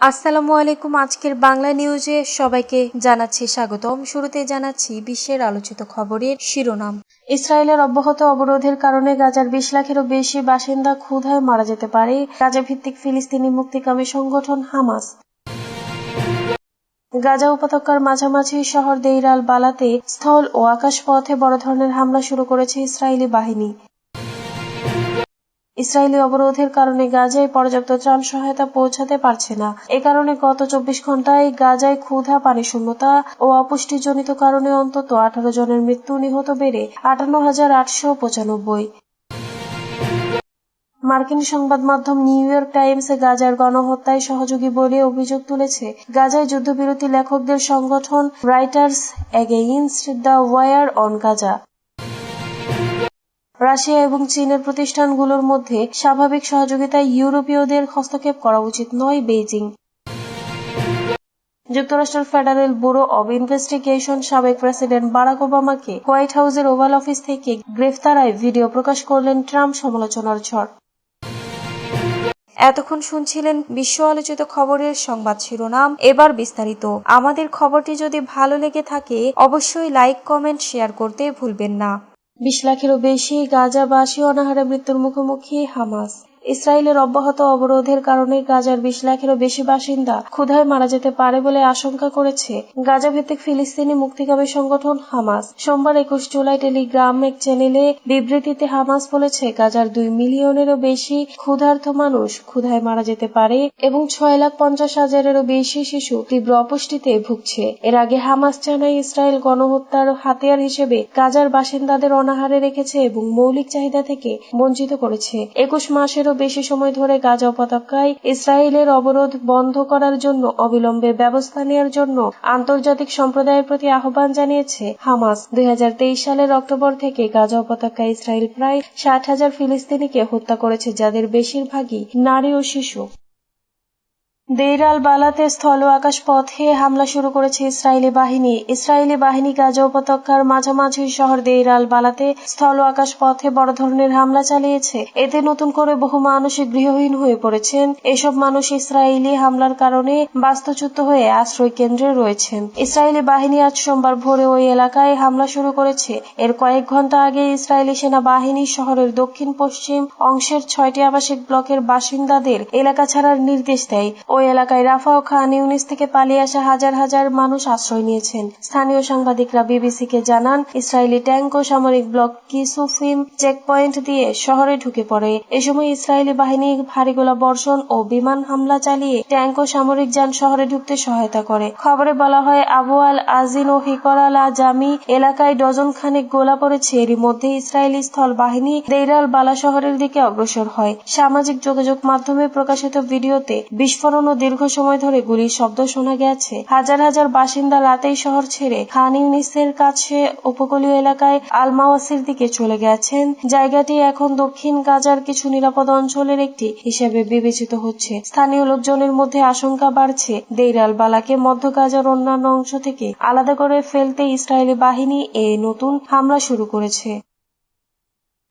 আসসালামু আলাইকুম। আজকের বাংলা নিউজে সবাইকে জানাচ্ছি স্বাগতম। শুরুতে জানাচ্ছি বিশ্বের আলোচিত খবরের শিরোনাম। ইসরায়েলের অব্যাহত অবরোধের কারণে গাজার বিশ লাখেরও বেশি বাসিন্দা ক্ষুধায় মারা যেতে পারে গাজা ভিত্তিক ফিলিস্তিনি মুক্তিকামী সংগঠন হামাস। গাজা উপত্যকার মাঝামাঝি শহর দেইরাল বালাতে স্থল ও আকাশপথে বড় ধরনের হামলা শুরু করেছে ইসরায়েলি বাহিনী। ইসরায়েলি অবরোধের কারণে গাজায় পর্যাপ্ত ত্রাণ সহায়তা পৌঁছাতে পারছে না। এ কারণে গত চব্বিশ ঘন্টায় গাজায় ক্ষুধা, পানি শূন্যতা ও অপুষ্টিজনিত কারণে অন্তত আঠারো জনের মৃত্যু নিহত বেড়ে আটান্ন হাজার আটশো পঁচানব্বই। মার্কিন সংবাদ মাধ্যম নিউ ইয়র্ক টাইমসে গাজার গণহত্যায় সহযোগী বলে অভিযোগ তুলেছে। গাজায় যুদ্ধবিরতি লেখকদের সংগঠন Writers Against the War on Gaza Russia এবং চীনের প্রতিষ্ঠানগুলোর মধ্যে স্বাভাবিক সহযোগিতায় ইউরোপীয়দের হস্তক্ষেপ করা উচিত নয় বেইজিং। যুক্তরাষ্ট্রের ফেডারেল ব্যুরো অব ইনভেস্টিগেশন সাবেক প্রেসিডেন্ট বারাক ওবামাকে হোয়াইট হাউসের ওভাল অফিস থেকে গ্রেফতারায় ভিডিও প্রকাশ করলেন ট্রাম্প সমালোচনার ঝড়। এতক্ষণ শুনছিলেন বিশ্ব আলোচিত খবরের সংবাদ শিরোনাম। এবার বিস্তারিত। আমাদের খবরটি যদি ভালো লেগে থাকে, অবশ্যই লাইক, কমেন্ট, শেয়ার করতে ভুলবেন না। বিশ লাখেরও বেশি গাজাবাসী অনাহারে মৃত্যুর মুখোমুখি হামাস। ইসরায়েলের অব্যাহত অবরোধের কারণে গাজার বিশ লাখেরও বেশি বাসিন্দা ক্ষুধায় মারা যেতে পারে বলে আশঙ্কা করেছে গাজা ভিত্তিক ফিলিস্তিনি মুক্তিকামী সংগঠন হামাস। সোমবার একুশ জুলাই টেলিগ্রাম এক চ্যানেলে বিবৃতিতে হামাস বলেছে, গাজার দুই মিলিয়নেরও বেশি ক্ষুধার্ত মানুষ ক্ষুধায় মারা যেতে পারে এবং ছয় লাখ পঞ্চাশ হাজারেরও বেশি শিশু তীব্র অপুষ্টিতে ভুগছে। এর আগে হামাস জানায়, ইসরায়েল গণহত্যার হাতিয়ার হিসেবে গাজার বাসিন্দাদের অনাহারে রেখেছে এবং মৌলিক চাহিদা থেকে বঞ্চিত করেছে। একুশ মাসেরও বেশি সময় ধরে গাজা উপত্যকায় ইসরায়েলের অবরোধ বন্ধ করার জন্য অবিলম্বে ব্যবস্থা নেওয়ার জন্য আন্তর্জাতিক সম্প্রদায়ের প্রতি আহ্বান জানিয়েছে হামাস। দুই হাজার তেইশ সালের অক্টোবর থেকে গাজা উপত্যকায় ইসরায়েল প্রায় ষাট হাজার ফিলিস্তিনিকে হত্যা করেছে, যাদের বেশিরভাগই নারী ও শিশু। দেইরাল বালাতে স্থল আকাশ পথে হামলা শুরু করেছে ইসরায়েলি বাহিনী। ইসরায়েলি বাহিনী গাজা উপত্যকার মাঝামাঝি শহর দেইরাল বালাতে স্থল আকাশ পথে বড় ধরনের হামলা চালিয়েছে। এতে নতুন করে বহু মানুষ গৃহহীন হয়ে পড়েছেন। এসব মানুষ ইসরায়েলি হামলার কারণে বাস্তুচ্যুত হয়ে আশ্রয় কেন্দ্রে রয়েছেন। ইসরায়েলি বাহিনী আজ সোমবার ভোরে ওই এলাকায় হামলা শুরু করেছে। এর কয়েক ঘণ্টা আগে ইসরায়েলি সেনাবাহিনী শহরের দক্ষিণ পশ্চিম অংশের ছয়টি আবাসিক ব্লকের বাসিন্দাদের এলাকা ছাড়ার নির্দেশ দেয়। ওই এলাকায় রাফা ও খান ইউনিস থেকে পালিয়ে আসা হাজার হাজার মানুষ আশ্রয় নিয়েছেন। স্থানীয় সাংবাদিকরা বিবিসিকে জানান, ইসরায়েলি ট্যাঙ্ক ও সামরিক ব্লক কিসুফিম চেকপয়েন্ট দিয়ে শহরে ঢুকে পড়ে। এ সময় ইসরায়েলি বাহিনী ভারী গোলা বর্ষণ ও বিমান হামলা চালিয়ে ট্যাঙ্ক ও সামরিক যান শহরে ঢুকতে সহায়তা করে। খবরে বলা হয়, আবু আল আজিন ও হিকরাল জামি এলাকায় ডজন খানেক গোলা পড়েছে। এরই মধ্যে ইসরায়েলি স্থল বাহিনী দেইরাল বালা শহরের দিকে অগ্রসর হয়। সামাজিক যোগাযোগ মাধ্যমে প্রকাশিত ভিডিওতে বিস্ফোরণ ও দীর্ঘ সময় ধরে গুলির শব্দ শোনা গেছে। হাজার হাজার বাসিন্দা রাতেই শহর ছেড়ে খান ইউনিসের কাছে উপকূলীয় এলাকায় আলমাওয়াসির দিকে চলে গেছেন। জায়গাটি এখন দক্ষিণ গাজার কিছু নিরাপদ অঞ্চলের একটি হিসেবে বিবেচিত হচ্ছে। স্থানীয় লোকজনের মধ্যে আশঙ্কা বাড়ছে। দেইরাল বালাকে মধ্য গাজার অন্যান্য অংশ থেকে আলাদা করে ফেলতে ইসরায়েলি বাহিনী এ নতুন হামলা শুরু করেছে।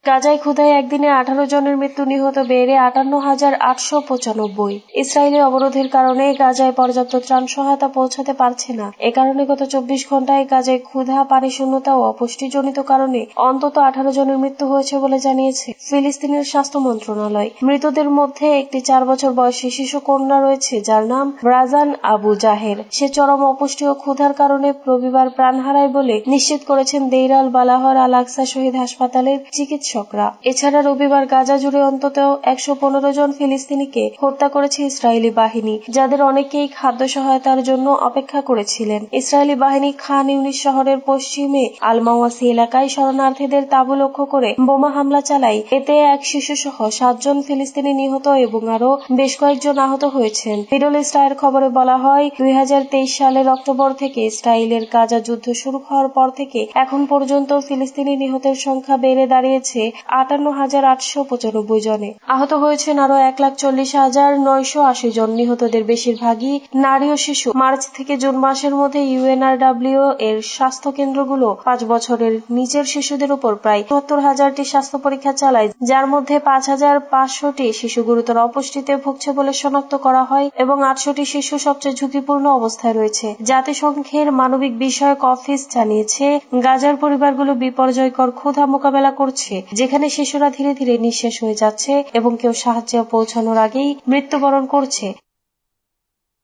গাজায় ক্ষুধায় একদিনে আঠারো জনের মৃত্যু নিহত বেড়ে আটান্ন হাজার আটশো পঁচানব্বই। ইসরায়েলি অবরোধের কারণে গাজায় পর্যাপ্ত ত্রাণ সহায়তা পৌঁছাতে পারছে না। এ কারণে গত চব্বিশ ঘন্টায় গাজায় ক্ষুধা পানি শূন্যতা ও অপুষ্টিজনিত কারণে অন্তত আঠারো জনের মৃত্যু হয়েছে বলে জানিয়েছে ফিলিস্তিনের স্বাস্থ্য মন্ত্রণালয়। মৃতদের মধ্যে একটি চার বছর বয়সী শিশু কন্যা রয়েছে, যার নাম রাজান আবু জাহের। সে চরম অপুষ্টি ও ক্ষুধার কারণে রবিবার প্রাণ হারায় বলে নিশ্চিত করেছেন দেইরাল বালাহর আল আকসা শহীদ হাসপাতালের চিকিৎসক। চিকিৎসকরা। এছাড়া রবিবার গাজা জুড়ে অন্তত একশো পনেরো জন ফিলিস্তিনিকে হত্যা করেছে ইসরায়েলি বাহিনী, যাদের অনেকেই খাদ্য সহায়তার জন্য অপেক্ষা করেছিলেন। ইসরায়েলি বাহিনী খান ইউনিস শহরের পশ্চিমে আলমাওয়াসি এলাকায় শরণার্থীদের তাঁবু লক্ষ্য করে বোমা হামলা চালায়। এতে এক শিশু সহ সাতজন ফিলিস্তিনি নিহত এবং আরও বেশ কয়েকজন আহত হয়েছেন। মিডল ইস্টায়ের খবরে বলা হয়, দুই হাজার তেইশ সালের অক্টোবর থেকে ইসরায়েলের গাজা যুদ্ধ শুরু হওয়ার পর থেকে এখন পর্যন্ত ফিলিস্তিনি নিহতের সংখ্যা বেড়ে দাঁড়িয়েছে আটান্ন হাজার আটশো পঁচানব্বই জনে। আহত হয়েছেন আরও এক লাখ চল্লিশ হাজার নয়শো আশি জন। নিহতদের বেশিরভাগই নারী ও শিশু। মার্চ থেকে জুন মাসের মধ্যে ইউএনআরডাব্লিউ এর স্বাস্থ্য কেন্দ্রগুলো পাঁচ বছরের নিচের শিশুদের উপর প্রায় সত্তর হাজারটি স্বাস্থ্য পরীক্ষা চালায়, যার মধ্যে পাঁচ হাজার পাঁচশোটি শিশু গুরুতর অপুষ্টিতে ভুগছে বলে শনাক্ত করা হয় এবং আটশোটি শিশু সবচেয়ে ঝুঁকিপূর্ণ অবস্থায় রয়েছে। জাতিসংঘের মানবিক বিষয়ক অফিস জানিয়েছে, গাজার পরিবারগুলো বিপর্যয়কর ক্ষুধা মোকাবেলা করছে। যেখানে শিশুরা ধীরে ধীরে নিঃশেষ হয়ে যাচ্ছে এবং কেউ সাহায্যে পৌঁছানোর আগেই মৃত্যুবরণ করছে।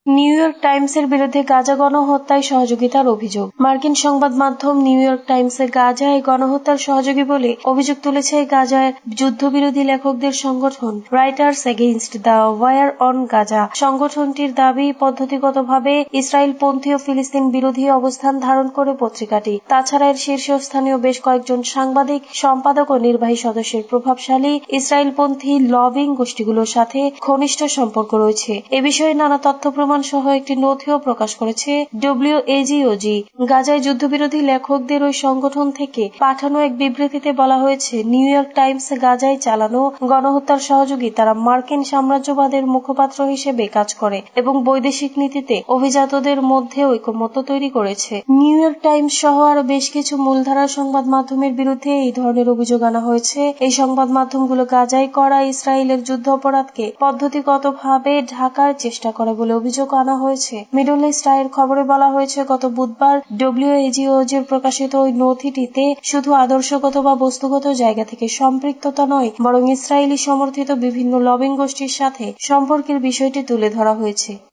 নিউ ইয়র্ক টাইমসের বিরুদ্ধে গাজা গণহত্যায় সহযোগিতার অভিযোগ। মার্কিন সংবাদ মাধ্যম নিউ ইয়র্ক টাইমসে গাজায় গণহত্যার সহযোগী বলে অভিযোগ তুলেছে গাজায় যুদ্ধবিরোধী লেখকদের সংগঠন Writers Against the War on Gaza সংগঠনটির দাবি, পদ্ধতিগতভাবে ইসরায়েল পন্থী ও ফিলিস্তিন বিরোধী অবস্থান ধারণ করে পত্রিকাটি। তাছাড়া এর শীর্ষস্থানীয় বেশ কয়েকজন সাংবাদিক, সম্পাদক ও নির্বাহী সদস্যের প্রভাবশালী ইসরায়েলপন্থী লবিং গোষ্ঠীগুলোর সাথে ঘনিষ্ঠ সম্পর্ক রয়েছে। এ বিষয়ে নানা তথ্য প্রমাণ সহ একটি নথিও প্রকাশ করেছে ডব্লিউএজিওজি গাজায় যুদ্ধবিরোধী লেখকদের ওই সংগঠন থেকে পাঠানো এক বিবৃতিতে বলা হয়েছে, নিউ ইয়র্ক টাইমস গাজায় চালানো গণহত্যার সহযোগী তারা মার্কিন সাম্রাজ্যবাদের মুখপাত্র হিসেবে কাজ করে এবং বৈদেশিক নীতিতে অভিজাতদের মধ্যে ঐকমত্য তৈরি করেছে। নিউ ইয়র্ক টাইমস সহ আরও বেশ কিছু মূলধারার সংবাদ মাধ্যমের বিরুদ্ধে এই ধরনের অভিযোগ আনা হয়েছে। এই সংবাদ মাধ্যমগুলো গাজায় করা ইসরায়েলের যুদ্ধ অপরাধকে পদ্ধতিগতভাবে ঢাকার চেষ্টা করে বলে অভিযোগ আনা হয়েছে। মিডল ইস্ট আয়ের খবরে বলা হয়েছে, গত বুধবার ডব্লিউএজিওজির প্রকাশিত ওই নথিটিতে শুধু আদর্শগত বা বস্তুগত জায়গা থেকে সম্পৃক্ততা নয়, বরং ইসরায়েলি সমর্থিত বিভিন্ন লবিং গোষ্ঠীর সাথে সম্পর্কের বিষয়টি তুলে ধরা হয়েছে।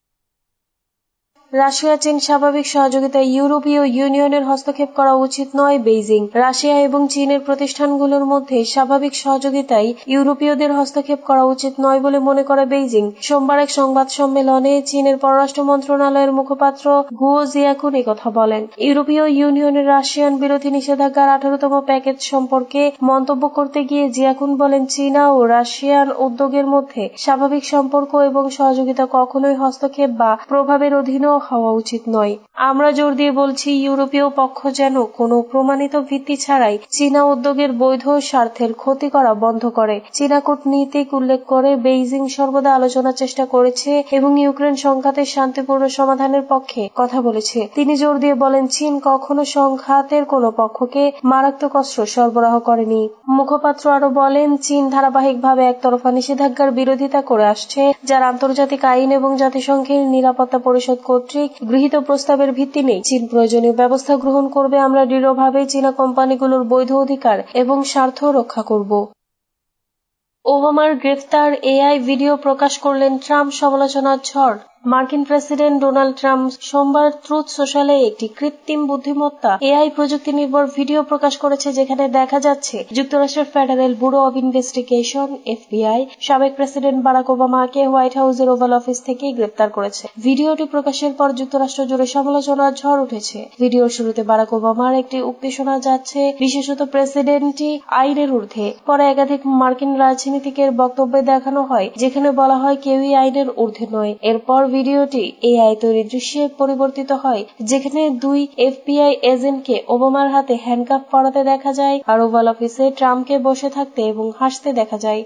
রাশিয়া, চীন স্বাভাবিক সহযোগিতায় ইউরোপীয় ইউনিয়নের হস্তক্ষেপ করা উচিত নয় বেইজিং। রাশিয়া এবং চীনের প্রতিষ্ঠানগুলোর মধ্যে স্বাভাবিক সহযোগিতায় ইউরোপীয়দের হস্তক্ষেপ করা উচিত নয় বলে মনে করে বেইজিং। সোমবার এক সংবাদ সম্মেলনে চীনের পররাষ্ট্র মন্ত্রণালয়ের মুখপাত্র গুও জিয়াকুন কথা বলেন। ইউরোপীয় ইউনিয়নের রাশিয়ান বিরোধী নিষেধাজ্ঞার আঠারোতম প্যাকেজ সম্পর্কে মন্তব্য করতে গিয়ে জিয়াকুন বলেন, চীনা ও রাশিয়ান উদ্যোগের মধ্যে স্বাভাবিক সম্পর্ক এবং সহযোগিতা কখনোই হস্তক্ষেপ বা প্রভাবের অধীনেও হওয়া উচিত নয়। আমরা জোর দিয়ে বলছি, ইউরোপীয় পক্ষ যেন কোনো প্রমাণিত ভিত্তি ছাড়াই চীনা উদ্যোগের বৈধ স্বার্থের ক্ষতি করা বন্ধ করে। চীনা কূটনীতিক উল্লেখ করে বেইজিং সর্বদা আলোচনার চেষ্টা করেছে এবং ইউক্রেন সংঘাতের শান্তিপূর্ণ সমাধানের পক্ষে কথা বলেছে। তিনি জোর দিয়ে বলেন, চীন কখনো সংঘাতের কোনো পক্ষকে মারাত্মক অস্ত্র সরবরাহ করেনি। মুখপাত্র আরও বলেন, চীন ধারাবাহিকভাবে একতরফা নিষেধাজ্ঞার বিরোধিতা করে আসছে, যার আন্তর্জাতিক আইন এবং জাতিসংঘের নিরাপত্তা পরিষদ কর্তৃক গৃহীত প্রস্তাবের ভিত্তি নেই। চীন প্রয়োজনীয় ব্যবস্থা গ্রহণ করবে, আমরা দৃঢ়ভাবে চীনা কোম্পানিগুলোর বৈধ অধিকার এবং স্বার্থ রক্ষা করব। ওবামার গ্রেফতার এআই ভিডিও প্রকাশ করলেন ট্রাম্প সমালোচনার ঝড়। মার্কিন প্রেসিডেন্ট ডোনাল্ড ট্রাম্প সোমবার ট্রুথ সোশ্যালে একটি কৃত্রিম বুদ্ধিমত্তা, এআই প্রযুক্তি নির্ভর ভিডিও প্রকাশ করেছে যেখানে দেখা যাচ্ছে যুক্তরাষ্ট্রের Federal Bureau of Investigation, FBI, সাবেক প্রেসিডেন্ট বারাক ওবামাকে হোয়াইট হাউসের ওভাল অফিস থেকে গ্রেপ্তার করেছে। ভিডিওটি প্রকাশের পর যুক্তরাষ্ট্র জুড়ে সমালোচনার ঝড় উঠেছে। ভিডিওর শুরুতে বারাক ওবামার একটি উক্তি শোনা যাচ্ছে, বিশেষত প্রেসিডেন্টটি আইনের ঊর্ধ্বে। পরে একাধিক মার্কিন রাজনীতিকের বক্তব্যে দেখানো হয়, যেখানে বলা হয় কেউই আইনের ঊর্ধ্বে নয়। এরপর ভিডিওটি এআই তৈরি দৃশ্যে পরিবর্তিত হয়, যেখানে দুই এফবিআই এজেন্টকে ওবামার হাতে হ্যান্ডকাপ পরাতে দেখা যায়, আর ওভাল অফিসে ট্রাম্পকে বসে থাকতে এবং হাসতে দেখা যায়।